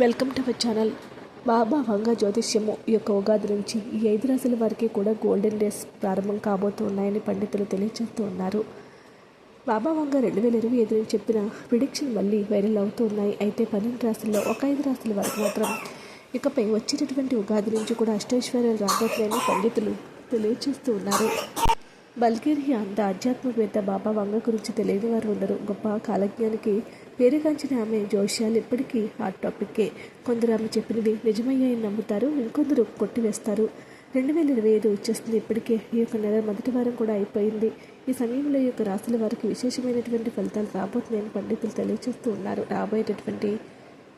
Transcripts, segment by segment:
Welcome to our channel. Baba Vanga జ్యోతిష్యము ఈ యొక్క ఉగాది నుంచి ఈ ఐదు రాశుల వారికి కూడా గోల్డెన్ డేస్ ప్రారంభం కాబోతూ ఉన్నాయని పండితులు తెలియజేస్తూ ఉన్నారు. బాబా వంగ రెండు వేల ఇరవై ఐదు నుంచి చెప్పిన ప్రిడిక్షన్ మళ్ళీ వైరల్ అవుతూ ఉన్నాయి అయితే పన్నెండు రాశుల్లో ఒక ఐదు రాశుల వరకు మాత్రం ఇకపై వచ్చేటటువంటి ఉగాది నుంచి కూడా అష్టైశ్వర్యాలు రాబోతున్నాయని పండితులు తెలియజేస్తూ ఉన్నారు. బల్గేరియా అంత ఆధ్యాత్మికవేత్త బాబా వంగ గురించి తెలియని వారు ఉండరు గొప్ప కాలజ్ఞానికి పేరుగాంచిన ఆమె జోష్యాలు ఇప్పటికీ హాట్ టాపిక్కే. కొందరు ఆమె చెప్పినవి నిజమయ్యాయని నమ్ముతారు. ఇంకొందరు కొట్టివేస్తారు. రెండు వేల ఇరవై ఐదు వచ్చేస్తుంది ఇప్పటికే. ఈ యొక్క నెల మొదటి వారం కూడా అయిపోయింది. ఈ సమయంలో ఈ యొక్క రాసుల వారికి విశేషమైనటువంటి ఫలితాలు రాబోతున్నాయని పండితులు తెలియజేస్తూ ఉన్నారు. రాబోయేటటువంటి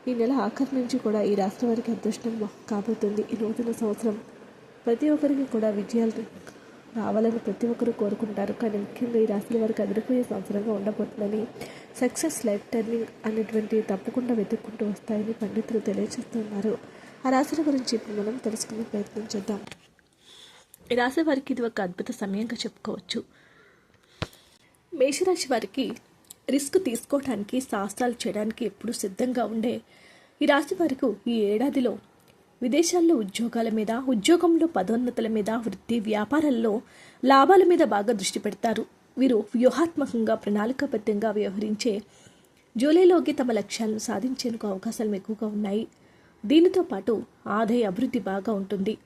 ఈ నెల ఆఖరి నుంచి కూడా ఈ రాష్ట్ర వారికి అదృష్టం కాబోతుంది. ఈ నూతన సంవత్సరం ప్రతి ఒక్కరికి కూడా విజయాలు రావాలని ప్రతి ఒక్కరూ కోరుకుంటారు. కానీ ముఖ్యంగా ఈ రాశుల వారికి అదిరిపోయే సంవత్సరంగా ఉండబోతుందని సక్సెస్ లైఫ్ టర్నింగ్ అనేటువంటి తప్పకుండా వెతుక్కుంటూ వస్తాయని పండితులు తెలియజేస్తున్నారు. ఆ రాశుల గురించి ఇప్పుడు మనం తెలుసుకునే ప్రయత్నం చేద్దాం. ఈ రాశి వారికి ఇది ఒక అద్భుత సమయంగా చెప్పుకోవచ్చు. మేషరాశి వారికి రిస్క్ తీసుకోవడానికి సాహసాలు చేయడానికి ఎప్పుడూ సిద్ధంగా ఉండే ఈ రాశి వారికి ఈ ఏడాదిలో విదేశాల్లో ఉద్యోగాల మీద ఉద్యోగంలో పదోన్నతుల మీద వృత్తి వ్యాపారాల్లో లాభాల మీద బాగా దృష్టి పెడతారు. వీరు వ్యూహాత్మకంగా ప్రణాళికాబద్ధంగా వ్యవహరించే జూలైలోకి తమ లక్ష్యాలను సాధించేందుకు అవకాశాలు ఎక్కువగా ఉన్నాయి. దీనితో పాటు ఆదాయ అభివృద్ధి బాగా ఉంటుంది.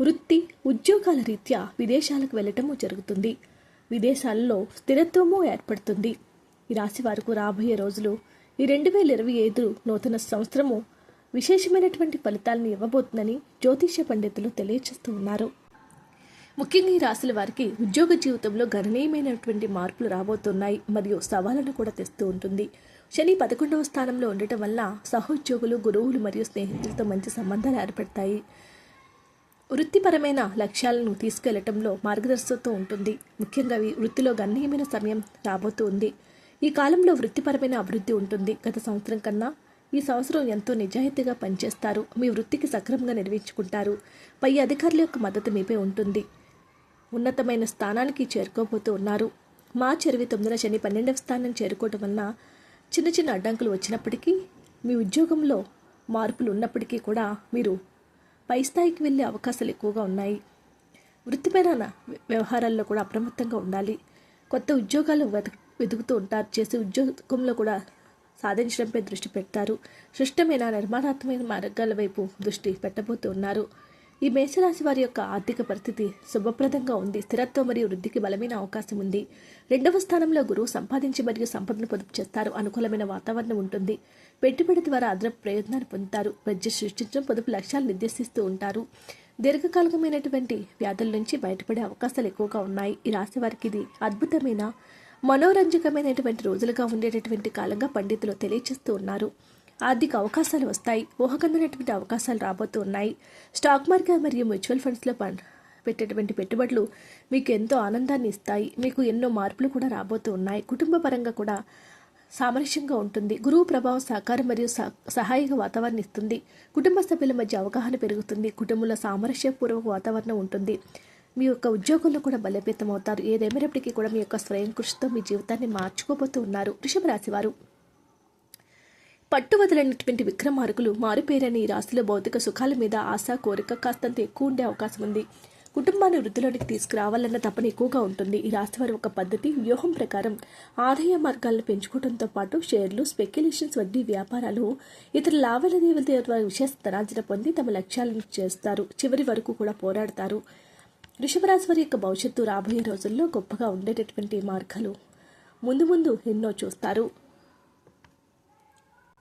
వృత్తి ఉద్యోగాల రీత్యా విదేశాలకు వెళ్ళటము జరుగుతుంది. విదేశాల్లో స్థిరత్వము ఏర్పడుతుంది. ఈ రాశి వారికి రాబోయే రోజులు ఈ రెండు వేల ఇరవై ఐదు నూతన సంవత్సరము విశేషమైనటువంటి ఫలితాలను ఇవ్వబోతుందని జ్యోతిష్య పండితులు తెలియజేస్తూ ఉన్నారు. ముఖ్యంగా ఈ రాశుల వారికి ఉద్యోగ జీవితంలో గణనీయమైనటువంటి మార్పులు రాబోతున్నాయి మరియు సవాళ్ళను కూడా తెస్తూ ఉంటుంది. శని పదకొండవ స్థానంలో ఉండటం వల్ల సహోద్యోగులు గురువులు మరియు స్నేహితులతో మంచి సంబంధాలు ఏర్పడతాయి. వృత్తిపరమైన లక్ష్యాలను తీసుకెళ్ళటంలో మార్గదర్శకత్వం ఉంటుంది. ముఖ్యంగా ఈ వృత్తిలో గణనీయమైన సమయం రాబోతూ ఉంది. ఈ కాలంలో వృత్తిపరమైన అభివృద్ధి ఉంటుంది. గత సంవత్సరం కన్నా ఈ సంవత్సరం ఎంతో నిజాయితీగా పనిచేస్తారు. మీ వృత్తికి సక్రమంగా నిర్వహించుకుంటారు. పై అధికారుల యొక్క మద్దతు మీపై ఉంటుంది. ఉన్నతమైన స్థానానికి చేరుకోబోతూ ఉన్నారు. మార్చి ఇరవై తొమ్మిదిన శని పన్నెండవ స్థానం చేరుకోవటం వలన చిన్న చిన్న అడ్డంకులు వచ్చినప్పటికీ మీ ఉద్యోగంలో మార్పులు ఉన్నప్పటికీ కూడా మీరు పై స్థాయికి వెళ్ళే అవకాశాలు ఎక్కువగా ఉన్నాయి. వృత్తిపరమైన వ్యవహారాల్లో కూడా అప్రమత్తంగా ఉండాలి. కొత్త ఉద్యోగాలు వెతక వెతుకుతూ ఉంటారు. చేసే ఉద్యోగంలో కూడా సాధించడంపై దృష్టి పెడతారు. సృష్టమైన నిర్మాణాత్మక మార్గాల వైపు దృష్టి పెట్టబోతూ ఉన్నారు ఈ మేషరాశి వారి యొక్క ఆర్థిక పరిస్థితి శుభప్రదంగా ఉంది. స్థిరత్వం మరియు వృద్ధికి బలమైన అవకాశం ఉంది. రెండవ స్థానంలో గురువు సంపాదించి మరియు సంపదను పొదుపు చేస్తారు. అనుకూలమైన వాతావరణం ఉంటుంది. పెట్టుబడి ద్వారా అదనపు ప్రయోజనాలు పొందుతారు. బడ్జెట్ సృష్టించడం పొదుపు లక్ష్యాలు నిర్దేశిస్తూ ఉంటారు. దీర్ఘకాలికమైనటువంటి వ్యాధుల నుంచి బయటపడే అవకాశాలు ఎక్కువగా ఉన్నాయి. ఈ రాశి వారికి ఇది అద్భుతమైన మనోరంజకమైనటువంటి రోజులుగా ఉండేటటువంటి కాలంగా పండితులు తెలియజేస్తూ ఉన్నారు. ఆర్థిక అవకాశాలు వస్తాయి. ఊహకందనటువంటి అవకాశాలు రాబోతూ ఉన్నాయి. స్టాక్ మార్కెట్ మరియు మ్యూచువల్ ఫండ్స్లో పెట్టేటువంటి పెట్టుబడులు మీకు ఎంతో ఆనందాన్ని ఇస్తాయి. మీకు ఎన్నో మార్పులు కూడా రాబోతూ ఉన్నాయి. కుటుంబ పరంగా కూడా సామరస్యంగా ఉంటుంది. గురువు ప్రభావం సహకారం మరియు సహాయక వాతావరణం ఇస్తుంది. కుటుంబ సభ్యుల మధ్య అవగాహన పెరుగుతుంది. కుటుంబంలో సామరస్యపూర్వక వాతావరణం ఉంటుంది. మీ యొక్క ఉద్యోగంలో కూడా బలోపేతం అవుతారు ఏదేమైనప్పటికీ కూడా మీ యొక్క స్వయం కృషితో మీ జీవితాన్ని మార్చుకోబోతూ ఉన్నారు. వృషభ రాశి వారు. పట్టు వదలైనటువంటి విక్రమార్కులు మారుపేరని ఈ రాశిలో భౌతిక సుఖాల మీద ఆశ కోరిక కాస్తంత ఎక్కువ ఉండే అవకాశం ఉంది. కుటుంబాన్ని వృద్ధిలోనికి తీసుకురావాలన్న తపన ఎక్కువగా ఉంటుంది. ఈ రాశి వారి ఒక పద్ధతి వ్యూహం ప్రకారం ఆదాయ మార్గాలను పెంచుకోవడంతో పాటు షేర్లు స్పెక్యులేషన్స్ వడ్డీ వ్యాపారాలు ఇతర లావాదేవీల ద్వారా విశేష ధనార్జన పొంది తమ లక్ష్యాలను చేస్తారు. చివరి వరకు కూడా పోరాడతారు. వృషభరాశి వారి యొక్క భవిష్యత్తు రాబోయే రోజుల్లో గొప్పగా ఉండేటటువంటి మార్గాలు ముందు ముందు ఎన్నో చూస్తారు.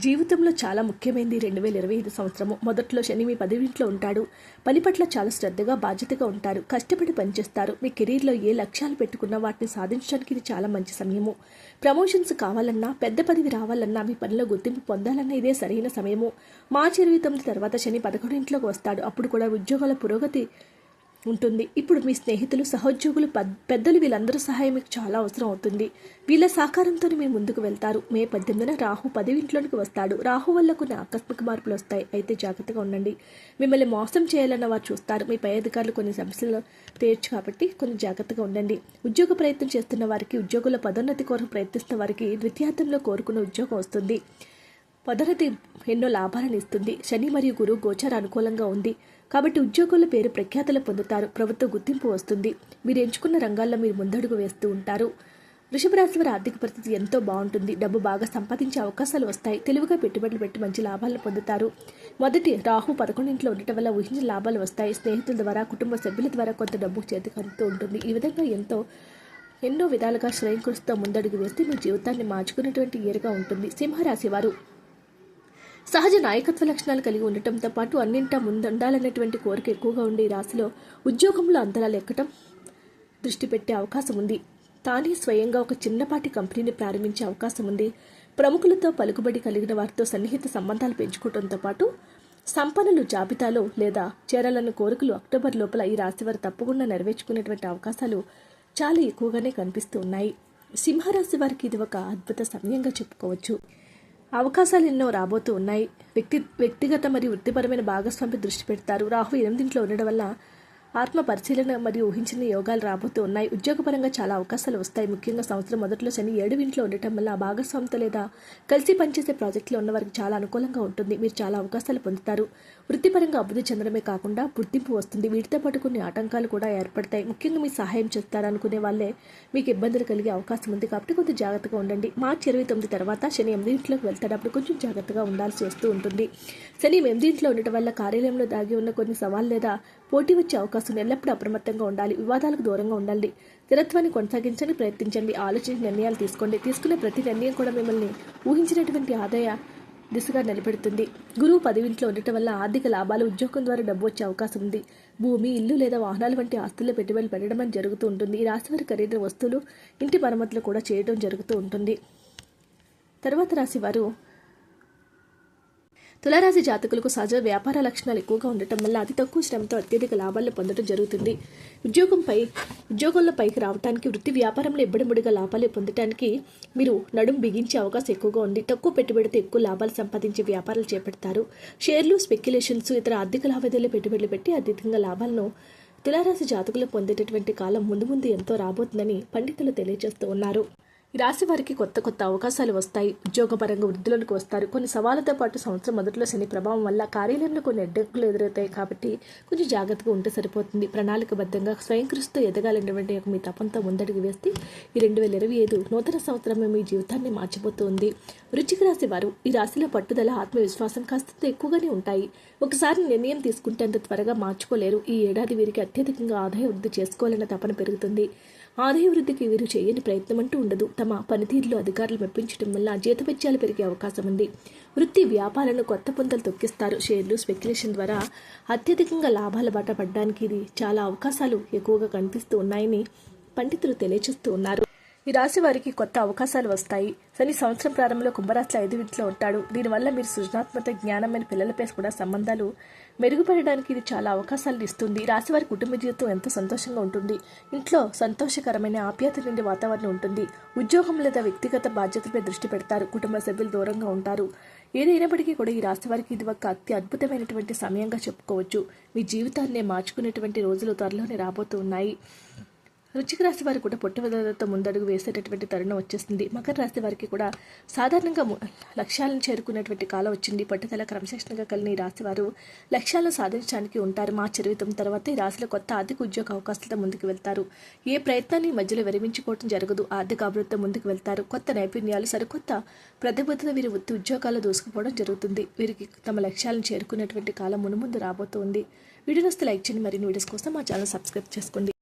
జీవితంలో చాలా ముఖ్యమైనది రెండు వేల ఇరవై ఐదు సంవత్సరము. మొదట్లో శని మీ పదవింట్లో ఉంటాడు. పని పట్ల చాలా శ్రద్ధగా బాధ్యతగా ఉంటారు. కష్టపడి పనిచేస్తారు. మీ కెరీర్లో ఏ లక్ష్యాలు పెట్టుకున్నా వాటిని సాధించడానికి ఇది చాలా మంచి సమయము. ప్రమోషన్స్ కావాలన్నా పెద్ద పదవి రావాలన్నా మీ పనిలో గుర్తింపు పొందాలన్నా ఇదే సరైన సమయము. మార్చి ఇరవై తొమ్మిది తర్వాత శని పదకొండింట్లోకి వస్తాడు. అప్పుడు కూడా ఉద్యోగాల పురోగతి ఉంటుంది. ఇప్పుడు మీ స్నేహితులు సహోద్యోగులు పెద్దలు వీళ్ళందరూ సహాయం మీకు చాలా అవసరం అవుతుంది. వీళ్ళ సహకారంతో మీరు ముందుకు వెళ్తారు. మే పద్దెనిమిదిన రాహు పదివింట్లోనికి వస్తాడు. రాహు వల్ల కొన్ని ఆకస్మిక మార్పులు వస్తాయి. అయితే జాగ్రత్తగా ఉండండి. మిమ్మల్ని మోసం చేయాలన్న వారు చూస్తారు. మీ పై అధికారులు కొన్ని సమస్యలు తీర్చు కాబట్టి కొన్ని జాగ్రత్తగా ఉండండి. ఉద్యోగ ప్రయత్నం చేస్తున్న వారికి ఉద్యోగుల పదోన్నతి కోసం ప్రయత్నిస్తున్న వారికి ద్వితీయార్థంలో కోరుకున్న ఉద్యోగం వస్తుంది. పదోన్నతి ఎన్నో లాభాలను ఇస్తుంది. శని మరియు గురువు గోచర అనుకూలంగా ఉంది. కాబట్టి ఉద్యోగుల పేరు ప్రఖ్యాతలు పొందుతారు. ప్రభుత్వ గుర్తింపు వస్తుంది. మీరు ఎంచుకున్న రంగాల్లో మీరు ముందడుగు వేస్తూ ఉంటారు. వృషభరాశి వారి ఆర్థిక పరిస్థితి ఎంతో బాగుంటుంది. డబ్బు బాగా సంపాదించే అవకాశాలు వస్తాయి. తెలివిగా పెట్టుబడులు పెట్టి మంచి లాభాలను పొందుతారు. మొదటి రాహు పదకొండింట్లో ఉండటం వల్ల ఊహించిన లాభాలు వస్తాయి. స్నేహితుల ద్వారా కుటుంబ సభ్యుల ద్వారా కొంత డబ్బు చేతికి అందుతూ ఉంటుంది. ఈ విధంగా ఎంతో ఎన్నో విధాలుగా శ్రేయంకృషితో ముందడుగు వేస్తే మీ జీవితాన్ని మార్చుకునేటువంటి ఇయర్గా ఉంటుంది. సింహరాశి వారు సహజ నాయకత్వ లక్షణాలు కలిగి ఉండటంతో పాటు అన్నింటా ముందుండాలనేటువంటి కోరిక ఎక్కువగా ఉండే ఈ రాశిలో ఉద్యోగంలో అంతరాలు ఎక్కటం దృష్టి పెట్టే అవకాశం ఉంది. తానే స్వయంగా ఒక చిన్నపాటి కంపెనీని ప్రారంభించే అవకాశం ఉంది. ప్రముఖులతో పలుకుబడి కలిగిన వారితో సన్నిహిత సంబంధాలు పెంచుకోవడంతో పాటు సంపన్నులు జాబితాలో లేదా చేరాలన్న కోరికలు అక్టోబర్ లోపల ఈ రాశి వారు తప్పకుండా నెరవేర్చుకునేటువంటి అవకాశాలు చాలా ఎక్కువగానే కనిపిస్తూ ఉన్నాయి. సింహరాశి వారికి ఇది ఒక అద్భుత సమయంగా చెప్పుకోవచ్చు. అవకాశాలు ఎన్నో రాబోతూ ఉన్నాయి. వ్యక్తి వ్యక్తిగత మరియు వృత్తిపరమైన భాగస్వామి దృష్టి పెడతారు. రాహు ఎనిమిదింట్లో ఉండడం వల్ల ఆత్మ పరిశీలన మరియు ఊహించిన యోగాలు రాబోతూ ఉన్నాయి. ఉద్యోగపరంగా చాలా అవకాశాలు వస్తాయి. ముఖ్యంగా సంవత్సరం మొదట్లో శని ఏడు ఇంట్లో ఉండటం వల్ల ఆ భాగస్వామితో లేదా కలిసి పనిచేసే ప్రాజెక్టులో ఉన్న వారికి చాలా అనుకూలంగా ఉంటుంది. మీరు చాలా అవకాశాలు పొందుతారు. వృత్తిపరంగా అభివృద్ధి చెందడమే కాకుండా గుర్తింపు వస్తుంది. వీటితో పాటు కొన్ని ఆటంకాలు కూడా ఏర్పడతాయి. ముఖ్యంగా మీ సహాయం చేస్తారనుకునే వాళ్ళే మీకు ఇబ్బందులు కలిగే అవకాశం ఉంది. కాబట్టి కొంచెం జాగ్రత్తగా ఉండండి. మార్చి ఇరవై తొమ్మిది తర్వాత శని ఎనిమిది ఇంట్లోకి వెళ్తాడప్పుడు కొంచెం జాగ్రత్తగా ఉండాల్సి వస్తూ ఉంటుంది. శని ఎనిమిదింట్లో ఉండటం వల్ల కార్యాలయంలో దాగి ఉన్న కొన్ని సవాళ్ళు లేదా పోటీ వచ్చే అవకాశం ఎల్లప్పుడూ అప్రమత్తంగా ఉండాలి వివాదాలకు దూరంగా ఉండండి. స్థిరత్వాన్ని కొనసాగించని ప్రయత్నించండి ఆలోచించి నిర్ణయాలు తీసుకోండి. తీసుకునే ప్రతి నిర్ణయం కూడా మిమ్మల్ని ఊహించినటువంటి ఆదాయ దిశగా నిలబెడుతుంది. గురువు పదవింట్లో ఉండటం వల్ల ఆర్థిక లాభాలు ఉద్యోగం ద్వారా డబ్బు వచ్చే అవకాశం ఉంది. భూమి ఇల్లు లేదా వాహనాలు వంటి ఆస్తుల్లో పెట్టుబడులు పెట్టడం అని జరుగుతూ ఉంటుంది. ఈ రాశి వారి ఖరీదైన వస్తువులు ఇంటి మరమ్మతులు కూడా చేయడం జరుగుతూ ఉంటుంది. తర్వాత రాశి వారు తులారాశి జాతకులకు సహజ వ్యాపార లక్షణాలు ఎక్కువగా ఉండటం వల్ల అతి తక్కువ శ్రమతో అత్యధిక లాభాలను పొందడం జరుగుతుంది. ఉద్యోగంపై ఉద్యోగంలో పైకి రావడానికి వృత్తి వ్యాపారంలో ఇబ్బడిముడిగా లాభాలు పొందడానికి మీరు నడుం బిగించే అవకాశం ఎక్కువగా ఉంది. తక్కువ పెట్టుబడితో ఎక్కువ లాభాలు సంపాదించే వ్యాపారాలు చేపడతారు. షేర్లు స్పెక్యులేషన్స్ ఇతర ఆర్థిక లావాదేవీలు పెట్టుబడులు పెట్టి అధికంగా లాభాలను తులారాశి జాతకులు పొందేటటువంటి కాలం ముందు ముందు ఎంతో రాబోతుందని పండితులు తెలియజేస్తూ ఉన్నారు. రాశి వారికి కొత్త కొత్త అవకాశాలు వస్తాయి. ఉద్యోగపరంగా వృద్ధులకు వస్తారు. కొన్ని సవాళ్ళతో పాటు సంవత్సరం మొదట్లో శని ప్రభావం వల్ల కార్యాలయంలో కొన్ని అడ్డంకులు ఎదురవుతాయి కాబట్టి కొంచెం జాగ్రత్తగా ఉంటే సరిపోతుంది. ప్రణాళికబద్ధంగా స్వయంకృషితో ఎదగాలనేటువంటి ఒక మీ తపంతో ముందడుగు వేస్తే ఈ రెండు వేల ఇరవై ఐదు నూతన సంవత్సరమే మీ జీవితాన్ని మార్చిపోతుంది. వృచ్చిక రాశి వారు ఈ రాశిలో పట్టుదల ఆత్మవిశ్వాసం కాస్త ఎక్కువగానే ఉంటాయి. ఒకసారి నిర్ణయం తీసుకుంటే అంత త్వరగా మార్చుకోలేరు. ఈ ఏడాది వీరికి అత్యధికంగా ఆదాయ వృద్ధి చేసుకోవాలన్న తపన పెరుగుతుంది. ఆదాయ వృద్ధికి వీరు చేయని ప్రయత్నం అంటూ ఉండదు. తమ పనితీరులో అధికారులు మెప్పించడం వల్ల జీతభత్యాలు పెరిగే అవకాశం ఉంది. వృత్తి వ్యాపారాలను కొత్త పుంతలు తొక్కిస్తారు. షేర్లు స్పెక్యులేషన్ ద్వారా అత్యధికంగా లాభాల బాట పడడానికి ఇది చాలా అవకాశాలు ఎక్కువగా కనిపిస్తూ ఉన్నాయని పండితులు తెలియజేస్తూ ఉన్నారు. ఈ రాశి వారికి కొత్త అవకాశాలు వస్తాయి. శని సంవత్సరం ప్రారంభంలో కుంభరాశిలో ఐదు ఇంట్లో ఉంటాడు. దీనివల్ల మీరు సృజనాత్మక జ్ఞానమైన పిల్లలపై కూడా సంబంధాలు మెరుగుపడడానికి ఇది చాలా అవకాశాలను ఇస్తుంది. రాశివారి రాశి వారి కుటుంబ జీవితం ఎంతో సంతోషంగా ఉంటుంది. ఇంట్లో సంతోషకరమైన ఆప్యాయత నిండి వాతావరణం ఉంటుంది. ఉద్యోగం లేదా వ్యక్తిగత బాధ్యతలపై దృష్టి పెడతారు. కుటుంబ సభ్యులు దూరంగా ఉంటారు. ఏదైనప్పటికీ కూడా ఈ రాశి వారికి ఇది ఒక అతి అద్భుతమైనటువంటి సమయంగా చెప్పుకోవచ్చు. మీ జీవితాన్నే మార్చుకునేటువంటి రోజులు త్వరలోనే రాబోతూ ఉన్నాయి. వృచ్చిక రాశి వారు కూడా పుట్టవదలతో ముందడుగు వేసేటటువంటి తరుణం వచ్చేస్తుంది మకర రాశి వారికి కూడా సాధారణంగా లక్ష్యాలను చేరుకునేటువంటి కాలం వచ్చింది. పట్టుదల క్రమశిక్షణగా కలిగిన ఈ రాశి వారు లక్ష్యాలను సాధించడానికి ఉంటారు. మార్చి ఇరవై తర్వాత ఈ రాశిలో కొత్త ఆర్థిక ఉద్యోగ అవకాశాలతో ముందుకు వెళ్తారు. ఏ ప్రయత్నాన్ని మధ్యలో విరమించుకోవడం జరగదు. ఆర్థిక అభివృద్ధితో ముందుకు వెళ్తారు. కొత్త నైపుణ్యాలు సరికొత్త ప్రతిబద్ధత వీరి వృత్తి ఉద్యోగాలు దూసుకుపోవడం జరుగుతుంది. వీరికి తమ లక్ష్యాలను చేరుకునేటువంటి కాలం మునుముందు రాబోతోంది. వీడియోస్ లైక్ చేయండి. మరిన్ని వీడియోస్ కోసం మా ఛానల్ సబ్స్క్రైబ్ చేసుకోండి.